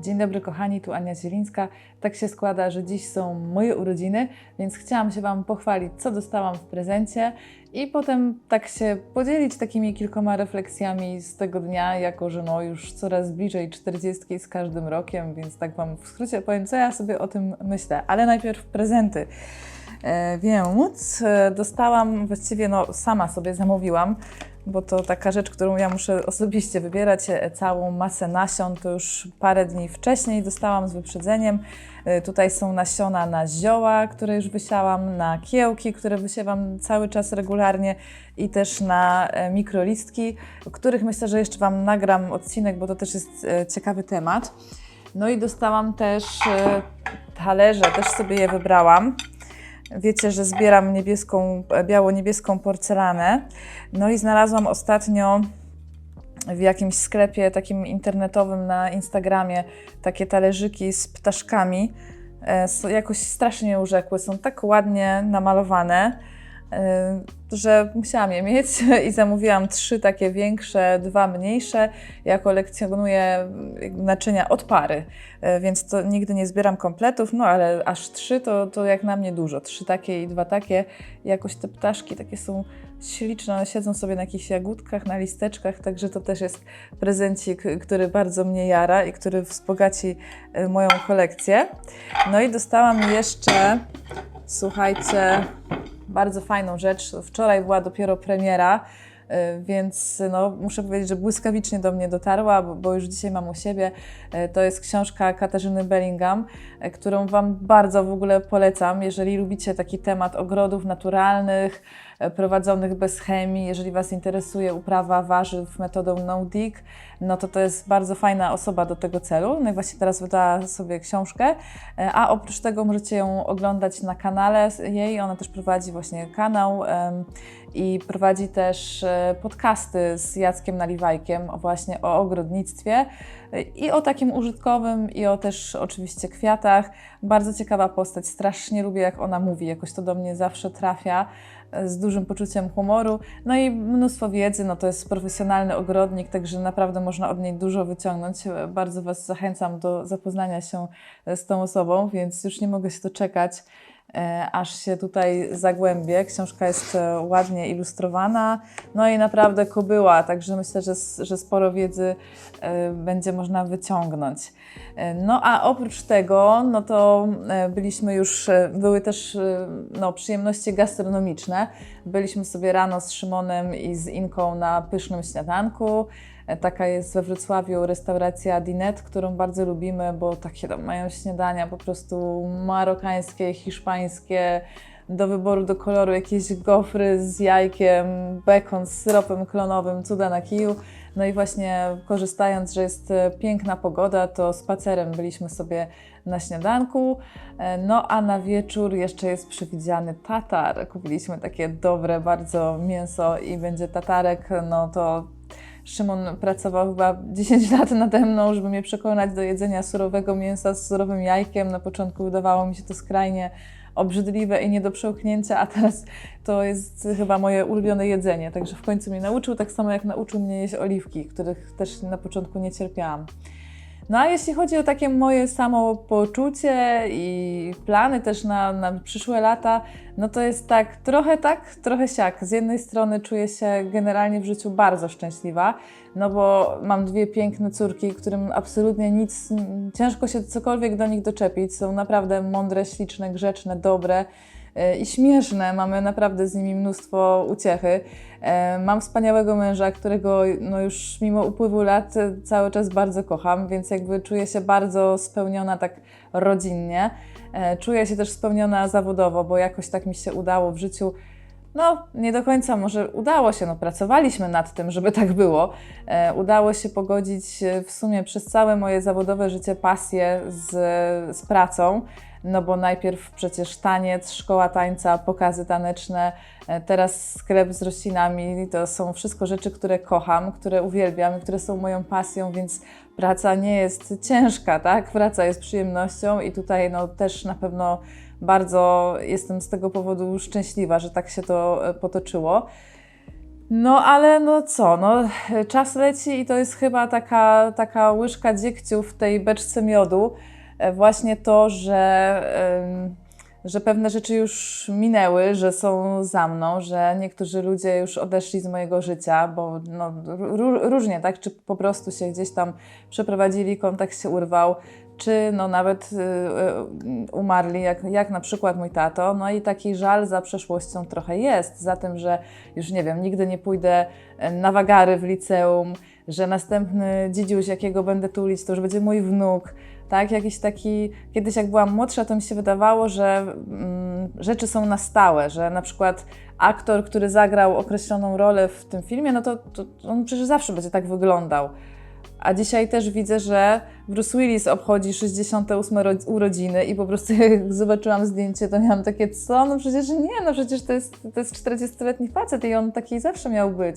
Dzień dobry kochani, tu Ania Zielińska. Tak się składa, że dziś są moje urodziny, więc chciałam się Wam pochwalić, co dostałam w prezencie i potem tak się podzielić takimi kilkoma refleksjami z tego dnia, jako że no już coraz bliżej 40 z każdym rokiem, więc tak Wam w skrócie powiem, co ja sobie o tym myślę. Ale najpierw prezenty. E, więc e, dostałam, właściwie no sama sobie zamówiłam, bo to taka rzecz, którą ja muszę osobiście wybierać, e, całą masę nasion, to już parę dni wcześniej dostałam z wyprzedzeniem. Tutaj są nasiona na zioła, które już wysiałam, na kiełki, które wysiewam cały czas regularnie i też na mikrolistki, których myślę, że jeszcze Wam nagram odcinek, bo to też jest ciekawy temat. No i dostałam też talerze, też sobie je wybrałam. Wiecie, że zbieram niebieską, biało-niebieską porcelanę. No i znalazłam ostatnio w jakimś sklepie takim internetowym na Instagramie takie talerzyki z ptaszkami. E, Jakoś strasznie urzekły, są tak ładnie namalowane, że musiałam je mieć i zamówiłam trzy takie większe, dwa mniejsze. Ja kolekcjonuję jakby naczynia od pary, e, więc to nigdy nie zbieram kompletów, no ale aż trzy to, to jak na mnie dużo. Trzy takie i dwa takie. Jakoś te ptaszki takie są śliczne, one siedzą sobie na jakichś jagódkach, na listeczkach, także to też jest prezencik, który bardzo mnie jara i który wzbogaci moją kolekcję. No i dostałam jeszcze, słuchajcie, bardzo fajną rzecz. Wczoraj była dopiero premiera, y, więc no, muszę powiedzieć, że błyskawicznie do mnie dotarła, bo, już dzisiaj mam u siebie. Y, To jest książka Katarzyny Bellingham, y, którą Wam bardzo w ogóle polecam. Jeżeli lubicie taki temat ogrodów naturalnych, prowadzonych bez chemii, jeżeli Was interesuje uprawa warzyw metodą no-dig, no to to jest bardzo fajna osoba do tego celu. No i właśnie teraz wydała sobie książkę, E, a oprócz tego możecie ją oglądać na kanale jej. Ona też prowadzi właśnie kanał i prowadzi też e, podcasty z Jackiem Naliwajkiem właśnie o ogrodnictwie i o takim użytkowym i o też oczywiście kwiatach. Bardzo ciekawa postać, strasznie lubię jak ona mówi, jakoś to do mnie zawsze trafia z dużym poczuciem humoru. No i mnóstwo wiedzy, no to jest profesjonalny ogrodnik, także naprawdę można od niej dużo wyciągnąć. Bardzo Was zachęcam do zapoznania się e, z tą osobą, więc już nie mogę się doczekać, aż się tutaj zagłębię. Książka jest e, ładnie ilustrowana, no i naprawdę kobyła, także myślę, że, że sporo wiedzy e, będzie można wyciągnąć. E, No a oprócz tego, no to e, byliśmy już, e, były też e, no, przyjemności gastronomiczne. Byliśmy sobie rano z Szymonem i z Inką na pysznym śniadanku. E, Taka jest we Wrocławiu restauracja Dinet, którą bardzo lubimy, bo takie tam mają śniadania po prostu marokańskie, hiszpańskie, do wyboru, do koloru jakieś gofry z jajkiem, bekon z syropem klonowym, cuda na kiju. No i właśnie korzystając, że jest e, piękna pogoda, to spacerem byliśmy sobie na śniadanku. E, No a na wieczór jeszcze jest przewidziany tatar. Kupiliśmy takie dobre bardzo mięso i będzie tatarek. No to Szymon pracował chyba 10 lat nade mną, żeby mnie przekonać do jedzenia surowego mięsa z surowym jajkiem. Na początku wydawało mi się to skrajnie obrzydliwe i nie do przełknięcia, a teraz to jest chyba moje ulubione jedzenie. Także w końcu mnie nauczył, tak samo jak nauczył mnie jeść oliwki, których też na początku nie cierpiałam. No a jeśli chodzi o takie moje samopoczucie i plany też na, na przyszłe lata, no to jest tak, trochę tak, trochę siak. Z jednej strony czuję się generalnie w życiu bardzo szczęśliwa, no bo mam dwie piękne córki, którym absolutnie nic, ciężko się cokolwiek do nich doczepić. Są naprawdę mądre, śliczne, grzeczne, dobre i śmieszne. Mamy naprawdę z nimi mnóstwo uciechy. E, Mam wspaniałego męża, którego no już mimo upływu lat e, cały czas bardzo kocham, więc jakby czuję się bardzo spełniona tak rodzinnie. E, Czuję się też spełniona zawodowo, bo jakoś tak mi się udało w życiu. No, nie do końca może udało się, no pracowaliśmy nad tym, żeby tak było. E, udało się pogodzić e, w sumie przez całe moje zawodowe życie pasję z, z pracą, no bo najpierw przecież taniec, szkoła tańca, pokazy taneczne, e, teraz sklep z roślinami, to są wszystko rzeczy, które kocham, które uwielbiam i które są moją pasją, więc praca nie jest ciężka, tak? Praca jest przyjemnością i tutaj no, też na pewno bardzo jestem z tego powodu szczęśliwa, że tak się to e, potoczyło. No ale no co, no czas leci i to jest chyba taka, taka łyżka dziegciu w tej beczce miodu. E, Właśnie to, że, że pewne rzeczy już minęły, że są za mną, że niektórzy ludzie już odeszli z mojego życia, bo no, ró- różnie, tak? Czy po prostu się gdzieś tam przeprowadzili, kontakt się urwał, czy no nawet y, y, umarli, jak, jak na przykład mój tato. No i taki żal za przeszłością trochę jest, za tym, że już nie wiem, nigdy nie pójdę e, na wagary w liceum, że następny dzidziuś, jakiego będę tulić, to już będzie mój wnuk. Tak, jakiś taki, kiedyś jak byłam młodsza, to mi się wydawało, że mm, rzeczy są na stałe, że na przykład aktor, który zagrał określoną rolę w tym filmie, no to, to on przecież zawsze będzie tak wyglądał. A dzisiaj też widzę, że Bruce Willis obchodzi 68 ro- urodziny i po prostu jak zobaczyłam zdjęcie, to miałam takie, co? No przecież nie, no przecież to jest, to jest 40-letni facet i on taki zawsze miał być.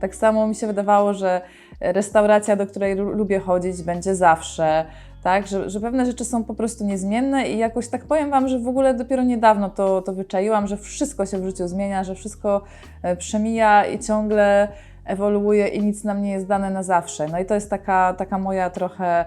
Tak samo mi się wydawało, że restauracja, do której lu- lubię chodzić, będzie zawsze. Tak, że, że pewne rzeczy są po prostu niezmienne i jakoś tak powiem Wam, że w ogóle dopiero niedawno to, to wyczaiłam, że wszystko się w życiu zmienia, że wszystko e, przemija i ciągle ewoluuje i nic nam nie jest dane na zawsze. No i to jest taka, taka moja trochę,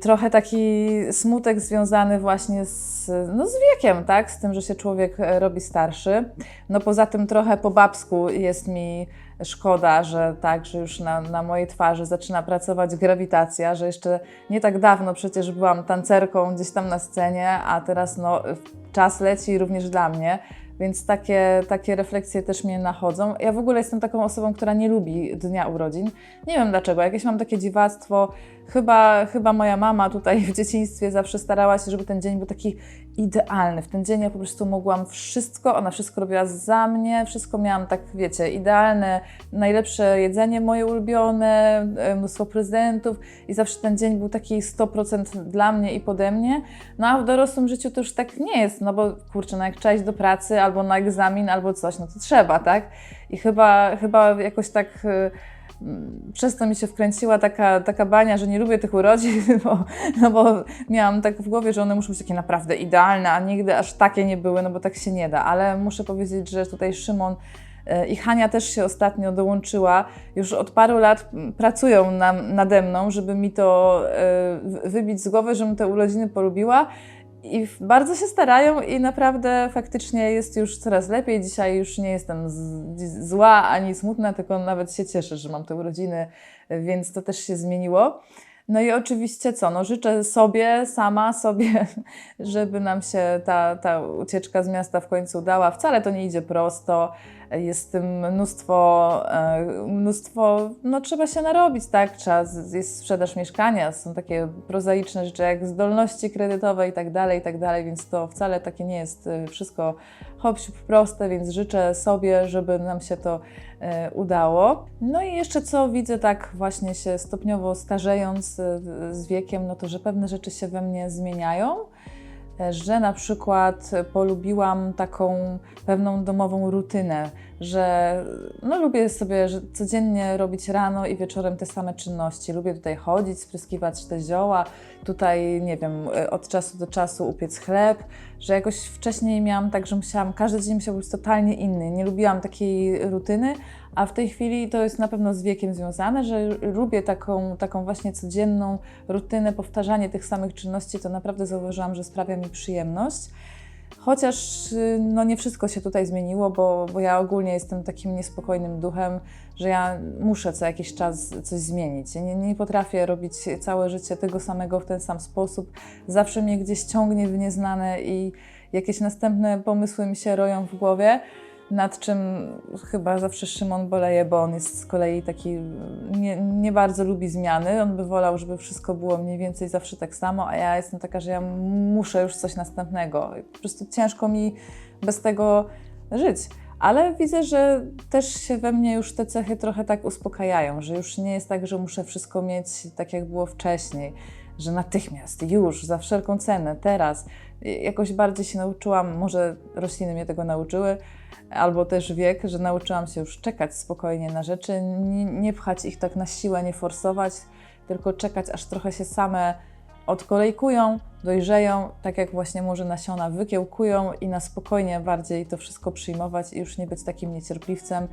trochę taki smutek związany właśnie z, no z wiekiem, tak? Z tym, że się człowiek e, robi starszy. No poza tym trochę po babsku jest mi szkoda, że tak, że już na, na mojej twarzy zaczyna pracować grawitacja, że jeszcze nie tak dawno przecież byłam tancerką gdzieś tam na scenie, a teraz no, czas leci również dla mnie. Więc takie, takie refleksje też mnie nachodzą. Ja w ogóle jestem taką osobą, która nie lubi dnia urodzin. Nie wiem dlaczego, jakieś mam takie dziwactwo. Chyba, chyba moja mama tutaj w dzieciństwie zawsze starała się, żeby ten dzień był taki idealny. W ten dzień ja po prostu mogłam wszystko, ona wszystko robiła za mnie, wszystko miałam tak, wiecie, idealne, najlepsze jedzenie moje ulubione, e, mnóstwo prezentów i zawsze ten dzień był taki 100% dla mnie i pode mnie. No a w dorosłym życiu to już tak nie jest, no bo kurczę, no jak trzeba iść do pracy albo na egzamin albo coś, no to trzeba, tak? I chyba, chyba jakoś tak y, mm, przez to mi się wkręciła taka, taka bania, że nie lubię tych urodzin, bo, no bo miałam tak w głowie, że one muszą być takie naprawdę idealne, a nigdy aż takie nie były, no bo tak się nie da. Ale muszę powiedzieć, że tutaj Szymon y, i Hania też się ostatnio dołączyła. Już od paru lat pracują nam, nade mną, żeby mi to y, wybić z głowy, żebym te urodziny polubiła. I bardzo się starają i naprawdę faktycznie jest już coraz lepiej. Dzisiaj już nie jestem zła ani smutna, tylko nawet się cieszę, że mam te urodziny, więc to też się zmieniło. No i oczywiście co, no życzę sobie, sama sobie, żeby nam się ta, ta ucieczka z miasta w końcu udała. Wcale to nie idzie prosto, jest tym mnóstwo, e, mnóstwo, no trzeba się narobić, tak? Trzeba, jest sprzedaż mieszkania, są takie prozaiczne rzeczy jak zdolności kredytowe i tak dalej, i tak dalej, więc to wcale takie nie jest e, wszystko hop proste, więc życzę sobie, żeby nam się to udało. No i jeszcze co widzę tak właśnie się stopniowo starzejąc e, z wiekiem, no to że pewne rzeczy się we mnie zmieniają że na przykład polubiłam taką pewną domową rutynę, że no lubię sobie codziennie robić rano i wieczorem te same czynności. Lubię tutaj chodzić, spryskiwać te zioła, tutaj, nie wiem, od czasu do czasu upiec chleb, że jakoś wcześniej miałam tak, że musiałam, każdy dzień musiał być totalnie inny. Nie lubiłam takiej rutyny, a w tej chwili to jest na pewno z wiekiem związane, że lubię taką, taką właśnie codzienną rutynę, powtarzanie tych samych czynności, to naprawdę zauważyłam, że sprawia mi przyjemność. Chociaż y, no, nie wszystko się tutaj zmieniło, bo, bo ja ogólnie jestem takim niespokojnym duchem, że ja muszę co jakiś czas coś zmienić. Nie, nie potrafię robić całe życie tego samego w ten sam sposób. Zawsze mnie gdzieś ciągnie w nieznane i jakieś następne pomysły mi się roją w głowie nad czym chyba zawsze Szymon boleje, bo on jest z kolei taki, nie, nie bardzo lubi zmiany. On by wolał, żeby wszystko było mniej więcej zawsze tak samo, a ja jestem taka, że ja muszę już coś następnego. Po prostu ciężko mi bez tego żyć. Ale widzę, że też się we mnie już te cechy trochę tak uspokajają, że już nie jest tak, że muszę wszystko mieć tak, jak było wcześniej, że natychmiast, już, za wszelką cenę, teraz. Jakoś bardziej się nauczyłam, może rośliny mnie tego nauczyły, albo też wiek, że nauczyłam się już czekać spokojnie na rzeczy, nie, nie pchać ich tak na siłę, nie forsować, tylko czekać, aż trochę się same odkolejkują, dojrzeją, tak jak właśnie może nasiona wykiełkują i na spokojnie bardziej to wszystko przyjmować i już nie być takim niecierpliwcem.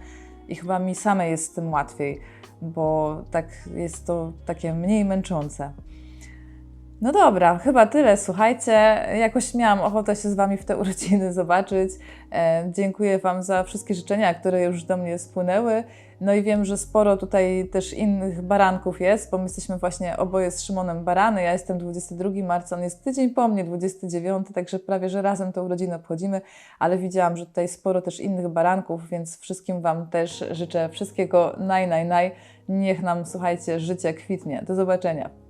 I chyba mi samej jest z tym łatwiej, bo tak jest to takie mniej męczące. No dobra, chyba tyle. Słuchajcie, jakoś miałam ochotę się z Wami w te urodziny zobaczyć. E, dziękuję Wam za wszystkie życzenia, które już do mnie spłynęły. No i wiem, że sporo tutaj też innych baranków jest, bo my jesteśmy właśnie oboje z Szymonem barany. Ja jestem 22 marca, on jest tydzień po mnie, 29, także prawie że razem te urodziny obchodzimy, ale widziałam, że tutaj sporo też innych baranków, więc wszystkim Wam też życzę wszystkiego naj, naj, naj. Niech nam, słuchajcie, życie kwitnie. Do zobaczenia.